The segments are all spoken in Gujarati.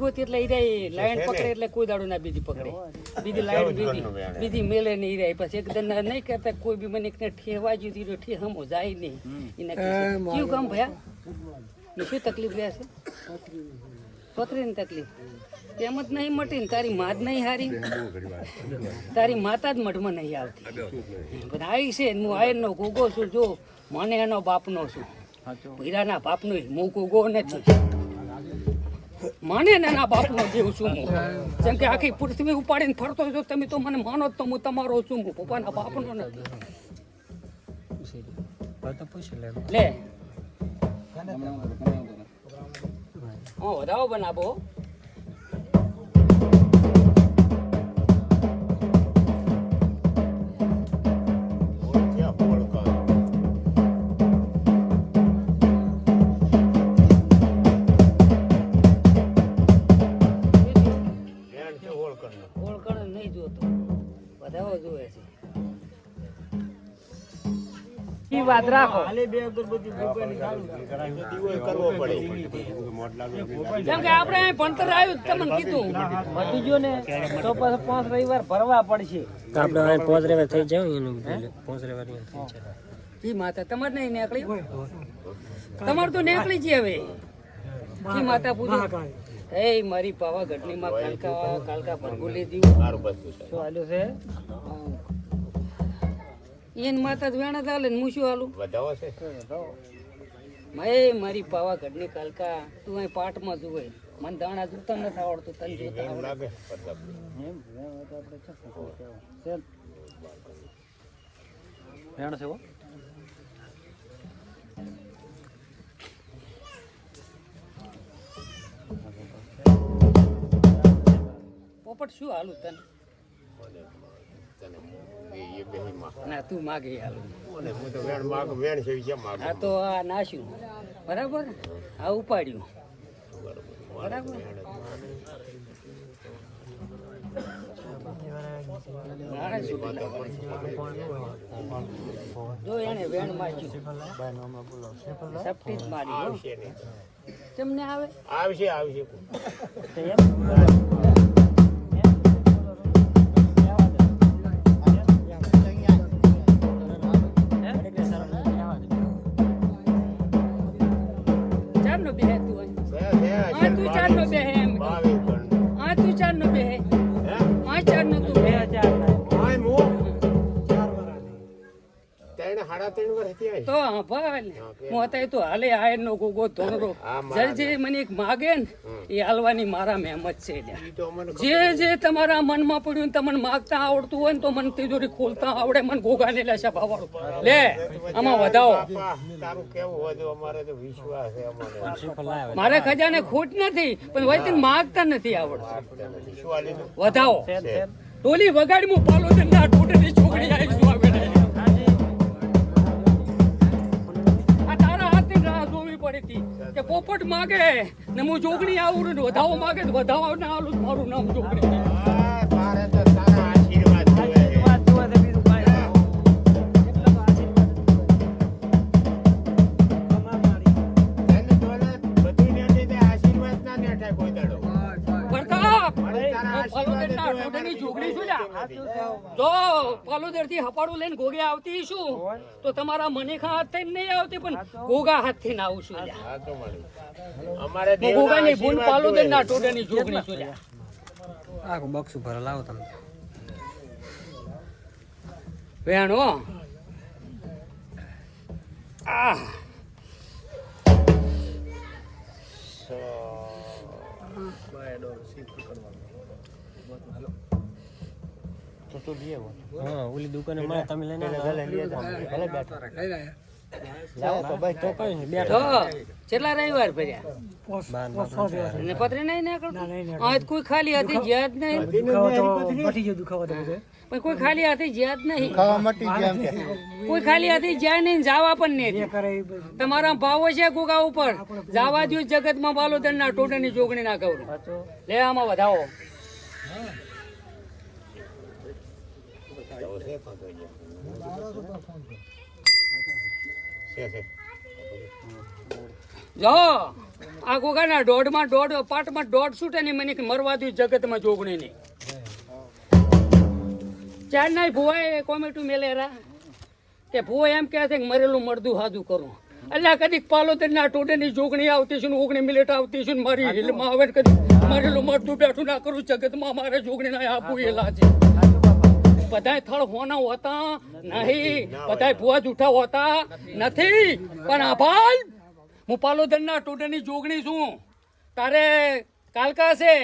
ગોતી એટલે ઈ લાઈન પકડે એટલે કોઈ દાડો ના બીજી પકડે. બીજી લાઈન બીજી. બીજી મેલે નહીં ઈ રહી. પછી એક દન નહીં કરતા કોઈ બી મને એકને ઠેવા જીધી રહ્યો ઠે હમો જાય નહીં. એને કયું કામ ભયા? શું તકલીફ રહે છે? પથરીની તકલીફ. તેમ જ નહીં મટી ને તારી માત નહીં હારી. તારી માતા જ મઠમાં નહીં આવતી. બધા આવી છે ને હું આયરનો ગોગો છું જો મને એનો બાપનો છું. હીરાના બાપનો હું ગોગો નથી મને ને એના બાપનો જેવું છું હું જેમ કે આખી પૃથ્વી ઉપાડીને ફરતો છો તમે તો મને માનો તો હું તમારો છું હું પપ્પાના બાપનો નથી. લે. વધાવો બનાવો. વધાવો જોવે છે. ઈ વાત રાખો. જેમ કે આપણે અહીં ભણતર આવ્યું તમને કીધું. વધી ગયો ને તો પછી પાંચ રવિવાર ભરવા પડશે. તો આપણે અહીં પોચ રેવા થઈ જાવ એનું પોચ રેવા થઈ જાય. ઈ માતા તમારે નહીં નીકળી? તમારે તો નીકળી છે હવે. જી માતા પૂજો એ મારી પાવાગઢની માં કાલકા કાલકા પર બોલી દીધું શું હાલ્યું છે? એન માતા જ વેણા ચાલે ને હું શું હાલું? એ મારી પાવાગઢની કાલકા તું અહીં પાટમાં જુએ. મને દાણા જોતા નથી આવડતું તને જોતા આવડે. રેણ છે પોપટ શું હાલું તને? ના તું માગે હાલું. આ તો આ નાશ્યું બરાબર? આ ઉપાડ્યું. બરાબર? જો એને વેણ માર્યું. સપટી જ મારી હો. આવે? આવશે આવશે. સાડા ત્રણ. તો હા ભાઈ હું અત્યારે તો હાલે આયર નો ગોગો ધોરો હા, જે જે મને એક માગે ને એ હાલવાની મારા મહેમત છે જે જે તમારા મનમાં પડ્યું તમને માગતા આવડતું હોય ને તો મને તિજોરી ખોલતા આવડે મને ગોગા ને લેશે ભાવાળું. લે આમાં વધાવો. તારું કેવું હોય અમારે તો વિશ્વાસ છે અમારે મારે ખજાને ખોટ નથી પણ હોય તને માગતા નથી આવડતું. વધાવો. ટોલી વગાડી હું પાલો ના ટોટલી છોકરી આવી કે પોપટ માગે ને હું જોગણી આવું ને વધાવો માગે તો વધાવો ના આલું મારું નામ જોગણી. ફાલુદરથી હપાડું લઈને ઘોગે આવતી શું તો તમારા મનીખા હાથથી નહીં આવતી પણ ઘોગા હાથથી આવું છું. અમારે હું ની ભૂલ પાલું દે ના ટોડે ની જોગણી. આખું બક્સું ભરે લાવો તમે. વેણો. આહ હા ઓલી દુકાને મળે તમે લઈને તો કઈ નહીં બેઠો. તો કેટલા રવિવાર ભર્યા? બાર બાર નહીં નીકળતું? આ કોઈ ખાલી હતી જ્યાં જ નહીં. પણ કોઈ ખાલી હાથે જ્યાં જ નહીં. કોઈ ખાલી હાથે જ્યાં નહીં જવા પણ નહીં તમારા ભાવો છે ગોગા ઉપર? જવા દો જગતમાં બાલોદર ના ટોટની જોગણી ના કરું લે આમાં વધાવો છે, છે. જો આ ગોગાના દોઢમાં દોઢ પાટમાં દોઢ છૂટે ને મને મરવા દઉં જગતમાં જોગણી નહીં. ચાર ના ભુવાએ કોમેટું મેલેરા કે ભુવા એમ કહે છે કે મરેલું મળદું હાદું કરું. એટલે કદીક પાલોતર ના ટોડેની જોગણી આવતી છે ને ઓગણી મિનિટ આવતી છે ને મારી હિલમાં આવે કદી મરેલું મરદું બેઠું ના કરું જગતમાં મારે જોગણી ના આપવું એલા લાજે. બધાય થળ હોના હોતા નહીં. બધાય ભુવા જૂઠા હોતા નથી. પણ આ ભાઈ હું પાલોદરના ટોડરની જોગણી છું. તારે કાલકા છે?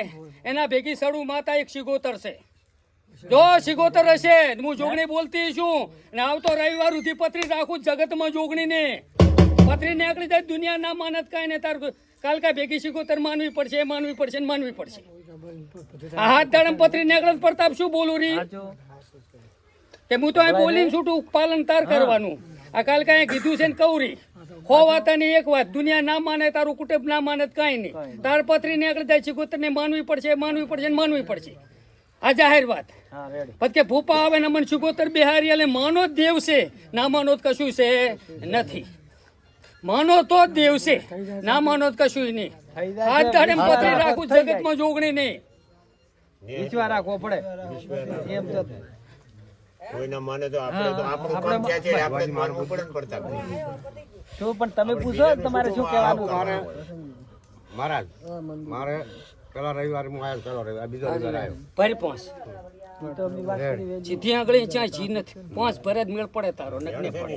એના ભેગી સડું માતા એક શિગોતર છે. જો શિગોતર હશે હું જોગણી બોલતી છું. ને આવતો રવિવાર સુધી પત્રી રાખું જગતમાં જોગણી ને પત્રી નીકળી જાય દુનિયા ના માનત કાંઈ ને તાર કાલકા ભેગી શિગોતર માનવી પડશે માનવી પડશે ને માનવી પડશે. હાથ દાડમ પત્રી નીકળે પડતા શું બોલું રી? કે હું તો અહીં બોલીને છૂટું પાલન તાર કરવાનું. આ કાલ કાંઈ કીધું છે ને કૌરી. હો વાતાની એક વાત દુનિયા ના માને તારું કુટુંબ ના માને કઈ કાંઈ નહીં. તાર પત્રી નીકળી જાય છે ને માનવી પડશે માનવી પડશે ને માનવી પડશે. આ જાહેર વાત. હા પછી કે ભૂપા આવે ને મને સુગોતર બિહારી એટલે માનો જ દેવ છે. ના માનો તો કશું છે નથી. માનો તો જ દેવ છે. ના માનો તો કશું નહીં. આજ તારે પત્રી રાખું જગતમાં જોગણી નહીં. રાખવો પડે. એમ તો કોઈના માને તો આપણે તો આપણું કામ ક્યાં છે? આપણે માનવું પડે ને પડતા શું પણ તમે પૂછો તમારે શું કહેવાનું? મારે મહારાજ મારે પેલા રવિવારે હું આવ્યો પેલો રવિવાર બીજો રવિવાર આવ્યો ભરી પહોંચ સીધી આગળ ત્યાં જી નથી. પાંચ ભરે જ મેળ પડે તારો નકને પડે.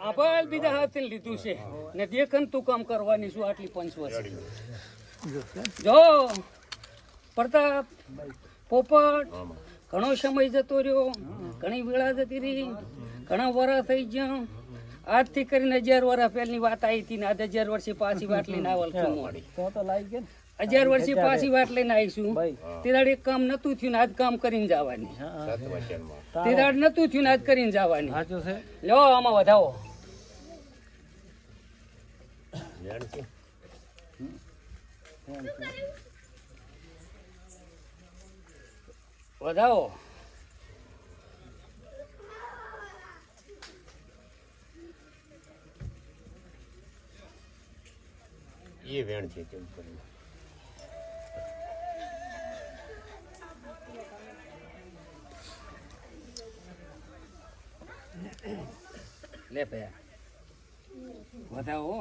આભાર બીજા હાથે લીધું છે. ને દેખન તું કામ કરવાની શું આટલી પંચ વર્ષ જો પ્રતાપ પોપટ ઘણો સમય જતો રહ્યો ઘણી વેળા જતી રહી ઘણા વરા થઈ ગયા. આજથી કરીને હજાર વર્ષ પહેલની વાત આવી હતી ને આજ હજાર વર્ષે પાછી વાત લઈને આવલ મોડી. તો તો લાગી ગયો હજાર વર્ષે પાછી વાત લઈને આવીશું તે દાડે એક કામ નતું થયું ને આજ કામ કરીને જવાની. સાત તે દાડ નતું થયું ને આજ કરીને જવાની. લો આમાં વધાવો. વધાવો. એ વેણ છે કેમ કરીને લે ભયા વધાવો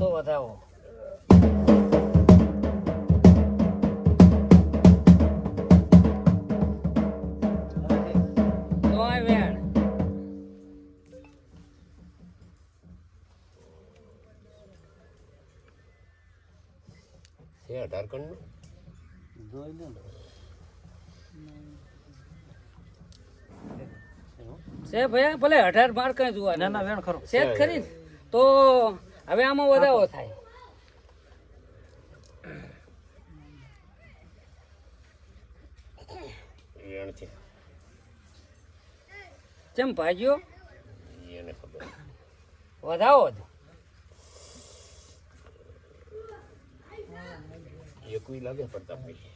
તો વધાવો. છે અઢાર કણનું? જોઈ લો છે ભયા ભલે અઢાર બાર કઈ જોવા ના ના વેણ ખરો. છે ખરી તો હવે આમાં વધારો થાય. ચમ ભાગ્યો એને ખબર. વધાવો કોઈ લાગે પ્રતાપભાઈ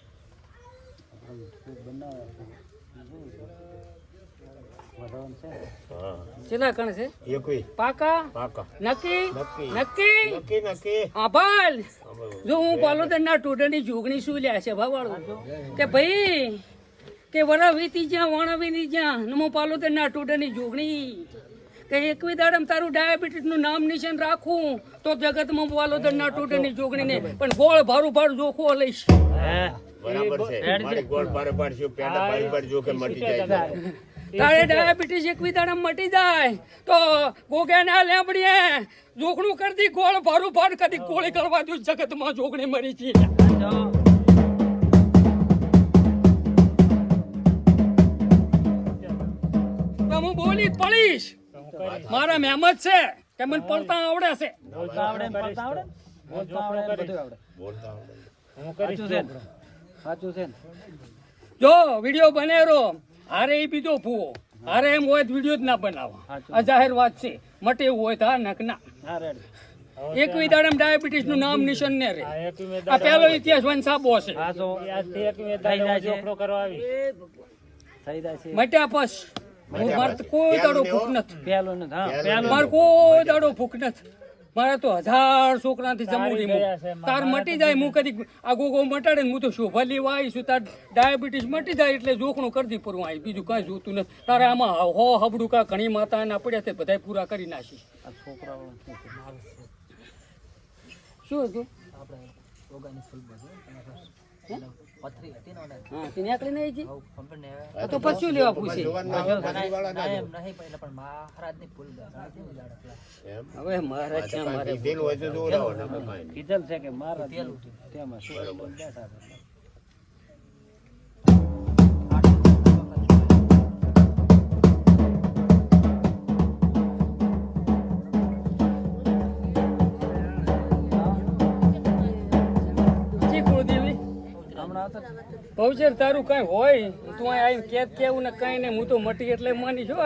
ચેલા કણ છે? એકવી પાકા? પાકા. નક્કી? નક્કી. નક્કી? નક્કી આભાર. જો હું પાલોદરના ટોટરની જોગણી શું લે છે ભાવાળો કે ભાઈ કે વરા વીતી જ્યાં વાણા ની જ્યાં ને પાલોદર ના ટોટરની જોગણી. કે એકવી દાડમ તારું ડાયાબિટીસનું નામ નિશાન રાખું તો જગતમાં પાલોદરના ટોટરની જોગણી ને પણ ગોળ ભારું ભારું જોખો લઈશ. બરાબર છે. મારી ગોળ પારે પાડશું પેલા ભારે પાડજો કે મટી જાય તારે ડાયાબિટીસ એકવી દાડમ મટી જાય. તો ગોગે ના લેબડીએ જોખણું કરતી ગોળ ભારું ભાર કદી ગોળી કરવા દઉં જગતમાં જોગણી મરી છે. હું બોલી પડીશ મારા મહેમત છે કે મને પડતા આવડે છે. બોલતા આવડે પડતા આવડે બોલતા આવડે બધું આવડે. બોલતા આવડે. સાચું છે સાચું છે જો વીડિયો બનેરો હારે એ બીજો ભૂવો. હારે એમ હોય વીડિયો જ ના બનાવો. સાચું. આ જાહેર વાત છે. મટે એવું હોય તો હા નક ના. એક વિદાડમ ડાયાબિટીસનું નામ નિશન ને રે. આ પહેલો ઇતિહાસ વંશાબો છે. મટ્યા પસ. હું મારે કોઈ દાડો ભૂખ નથી. પહેલું ને હા. પહેલું મારે કોઈ દાડો ભૂખ નથી. મારે તો હજાર છોકરાથી જમવું તાર મટી જાય હું કદી આ ગોગો મટાડે ને હું તો શોભા લેવા આવીશું તાર ડાયાબિટીસ મટી જાય એટલે જોખણું કરી દી પૂરું આવી બીજું કાંઈ જોતું નથી. તારે આમાં હો હબડું કા ઘણી માતા એના પડ્યા તે બધા પૂરા કરી નાખી. શું હતું? તે પછી લેવા પૂછે. હવે. કીધેલ છે. કે તેમાં શું આવતા તારું કઈ હોય, તું અહીં આવીને કેદ કેવું ને કઈ નહીં, હું તો મટી એટલે માની છો.